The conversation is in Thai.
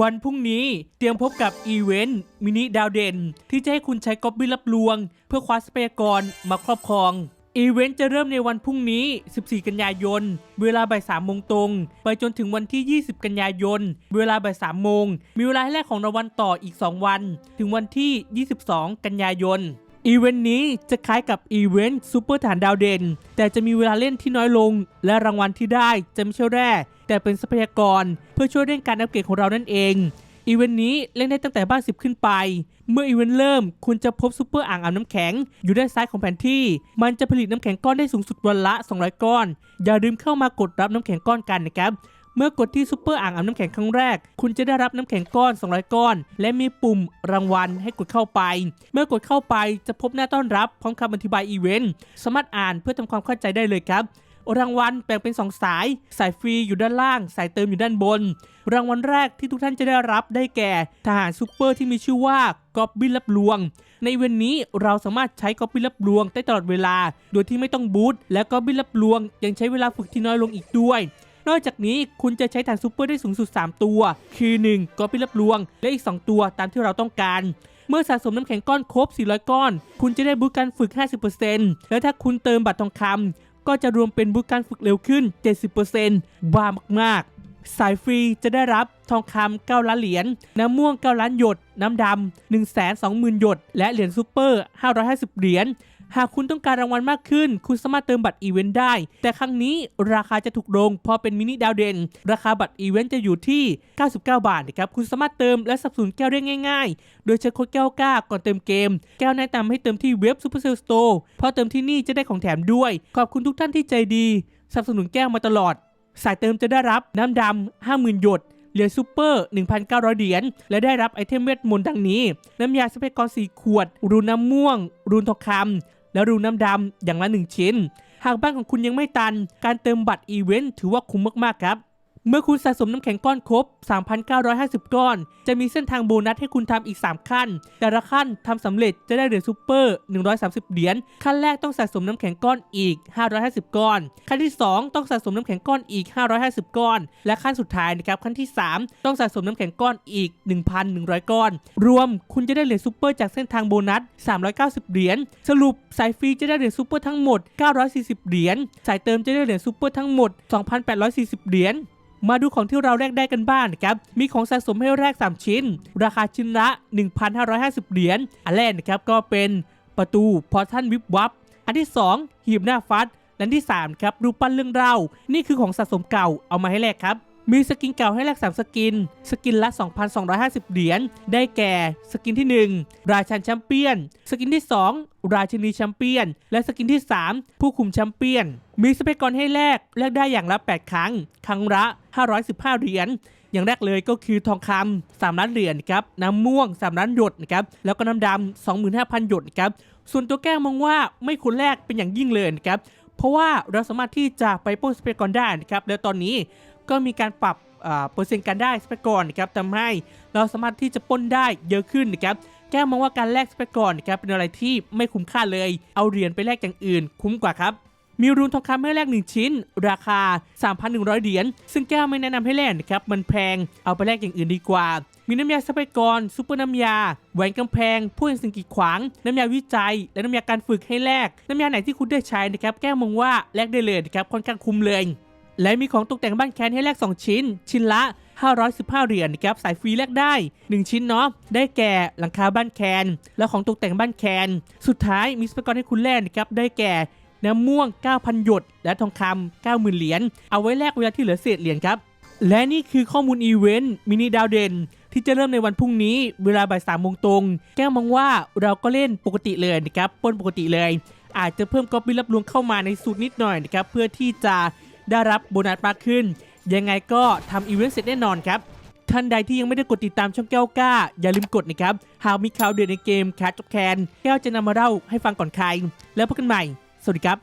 วันพรุ่งนี้เตรียมพบกับอีเวนต์มินิดาวเด่น ที่จะให้คุณใช้ก๊อบบี้รับลวง เพื่อคว้าทรัพยากรมาครอบครอง อีเวนต์จะเริ่มในวันพรุ่งนี้ 14 กันยายน เวลาบ่าย3โมงตรง ไปจนถึงวันที่ 20 กันยายน เวลาบ่าย3โมง มีเวลาให้แลกของรางวัลต่ออีก 2 วัน ถึงวันที่ 22 กันยายน อีเวนต์นี้จะคล้ายกับอีเวนต์ซูเปอร์ฐานดาวเด่น แต่จะมีเวลาเล่นที่น้อยลง และรางวัลที่ได้จะไม่ใช่แร่ แต่เป็นทรัพยากร เพื่อช่วยเร่งการอัปเกรดของเรานั่นเองอีเวนต์นี้เล่นได้ตั้งแต่บ้าน 10 ขึ้นไป เมื่ออีเวนต์เริ่ม คุณจะพบซูเปอร์อ่างอาบน้ำแข็ง อยู่ด้านซ้ายของแผนที่ มันจะผลิตน้ำแข็งก้อนได้สูงสุดวันละ 200 ก้อน อย่าลืมเข้ามากดรับน้ำแข็งก้อนกันนะครับ เมื่อกดที่ซูเปอร์อ่างอาบน้ำแข็งครั้งแรก คุณจะได้รับน้ำแข็งก้อน 200 ก้อน และมีปุ่มรางวัลให้กดเข้าไป เมื่อกดเข้าไปจะพบหน้าต้อนรับพร้อมคำอธิบายอีเวนต์สามารถอ่านเพื่อทำความเข้าใจได้เลยครับรางวัลแบ่งเป็น 2 สาย สายฟรีอยู่ด้านล่าง สายเติมอยู่ด้านบน รางวัลแรกที่ทุกท่านจะได้รับได้แก่ ทหารซูเปอร์ที่มีชื่อว่ากอบบินรับลวง ในอีเวนต์นี้เราสามารถใช้กอบบินรับลวงได้ตลอดเวลา โดยที่ไม่ต้องบูทและกอบบินรับลวง ยังใช้เวลาฝึกที่น้อยลงอีกด้วย นอกจากนี้คุณจะใช้ฐานซูเปอร์ได้สูงสุด 3 ตัว คือ 1กอบบินรับลวง และอีก 2 ตัวตามที่เราต้องการ เมื่อสะสมน้ำแข็งก้อนครบ 400 ก้อน คุณจะได้บูตการฝึก 50%และถ้าคุณเติมบัตรทองคำก็จะรวมเป็นบูตการฝึกเร็วขึ้น 70%บ้ามากๆ สายฟรีจะได้รับทองคำ9ล้านเหรียญน้ำม่วง 9 ล้านหยด น้ำดำ1 2 0 0 0 0 หยด และเหรียญซูเปอร์ 550 เหรียญหากคุณต้องการรางวัลมากขึ้น คุณสามารถเติมบัตรอีเวนต์ได้ แต่ครั้งนี้ราคาจะถูกลงเพอเป็นมินิดาวเด่น ราคาบัตรอีเวนต์จะอยู่ที่ 99 บาทนะครับ คุณสามารถเติมและสนับสนุนแก้วได้ง่ายๆ โดยใช้โค้ดแก้วก้าก่อนเติมเกม แก้วแนะนำให้เติมที่เว็บ Supercell Store เพราะเติมที่นี่จะได้ของแถมด้วย ขอบคุณทุกท่านที่ใจดี สนับสนุนแก้วมาตลอด สายเติมจะได้รับน้ำดำ50,000 หยดเหรียญซูเปอร์ 1,900 เหรียญ และได้รับไอเทมเวทมนต์ดังนี้ น้ำยาสเปกกรสีขวด รูนน้ำม่วง รูนทองคำ และรูน้ำดำอย่างละ 1 ชิ้น หากบ้านของคุณยังไม่ตัน การเติมบัตรอีเวนต์ถือว่าคุ้มมาก ๆ ครับ เมื่อคุณสะสมน้ำแข็งก้อนครบ 3,950 ก้อน จะมีเส้นทางโบนัสให้คุณทำอีก 3 ขั้น แต่ละขั้นทำสำเร็จจะได้เหรียญซูเปอร์ 130 เหรียญ ขั้นแรกต้องสะสมน้ำแข็งก้อนอีก 550 ก้อน ขั้นที่ 2 ต้องสะสมน้ำแข็งก้อนอีก 550 ก้อน และขั้นสุดท้ายนะครับขั้นที่ 3 ต้องสะสมน้ำแข็งก้อนอีก 1,100 ก้อน รวมคุณจะได้เหรียญซูเปอร์จากเส้นทางโบนัส 390 เหรียญ สรุปสายฟรีจะได้เหรียญซูเปอร์ทั้งหมด 940 เหรียญ สายเติมจะได้เหรียญซูเปอร์ทั้งหมด 2,840 เหรียญ มาดูของที่เราแลกได้กันบ้างนะครับ มีของสะสมให้แลก3 ชิ้น ราคาชิ้นละ 1,550 เหรียญ อันแรกนะครับก็เป็นประตูพอท่านวิบวับ อันที่ 2 หีบหน้าฟัด และที่3ครับรูปปั้นเรื่องเล่า นี่คือของสะสมเก่าเอามาให้แลกครับ มีสกินเก่าให้แลก3สกิน สกินละ 2,250 เหรียญ ได้แก่ สกินที่ 1 ราชันแชมเปี้ยน สกินที่ 2 ราชินีแชมเปี้ยน และสกินที่ 3 ผู้คุมแชมเปี้ยน มีสเปกกรให้แลก แลกได้อย่างละ 8 ครั้ง ครั้งละ 515 เหรียญ อย่างแรกเลยก็คือทองคำ3ล้านเหรียญครับ น้ำม่วง 3 ล้านหยดนะครับ แล้วก็น้ำดำ25,000 หยดนะครับ ส่วนตัวแก้วมองว่าไม่ควรแลกเป็นอย่างยิ่งเลยนะครับ เพราะว่าเราสามารถที่จะไปป้นสเปกกรได้นะครับ แล้วตอนนี้ ก็มีการปรับอ่าเปอร์เซ็นต์การได้สเปกกรนะครับทำให้เราสามารถที่จะป้นได้เยอะขึ้นนะครับแก้มองว่าการแลกสเปกกรนะครับเป็นอะไรที่ไม่คุ้มค่าเลย เอาเหรียญไปแลกอย่างอื่น คุ้มกว่าครับมีรูนทองคำให้แลก1 ชิ้น ราคา 3,100 เหรียญซึ่งแก้วไม่แนะนำให้แลกนะครับมันแพงเอาไปแลกอย่างอื่นดีกว่า มีน้ำยาสเปรย์กรซุปเปอร์น้ำยาแหวนกำแพงผู้เป็นสิ่งกีดขวาง น้ำยาวิจัย และน้ำยาการฝึกให้แลกน้ำยาไหนที่คุณได้ใช้นะครับแก้วมองว่าแลกได้เลยนะครับค่อนข้างคุ้มเลย และมีของตกแต่งบ้านแคนให้แลก2 ชิ้น ชิ้นละ 515 เหรียญนะครับสายฟรีแลกได้ 1 ชิ้นเนาะได้แก่หลังคาบ้านแคน และของตกแต่งบ้านแคน สุดท้ายมีสปกรให้คุณแลกนะครับได้แก่น้ำม่วง 9,000 หยด และทองคำ90,000 เหรียญเอาไว้แลกเวลาที่เหลือเศษเหรียญครับและนี่คือข้อมูลอีเวนต์มินิดาวเด่นที่จะเริ่มในวันพรุ่งนี้เวลาบ่ายสามโมงตรง แก้วมองว่าเราก็เล่นปกติเลยนะครับป้นปกติเลย อาจจะเพิ่มก๊อปปี้รับลวงเข้ามาในสูตรนิดหน่อยนะครับเพื่อที่จะ ได้รับโบนัสมากขึ้น ยังไงก็ทำอีเวนต์เสร็จแน่นอนครับท่านใดที่ยังไม่ได้กดติดตามช่องแก้วกล้า อย่าลืมกดนะครับ หากมีข่าวเดือดในเกมแคสจ็อบแคน แก้วจะนำมาเล่าให้ฟังก่อนใคร แล้วพบกันใหม่ สวัสดีครับ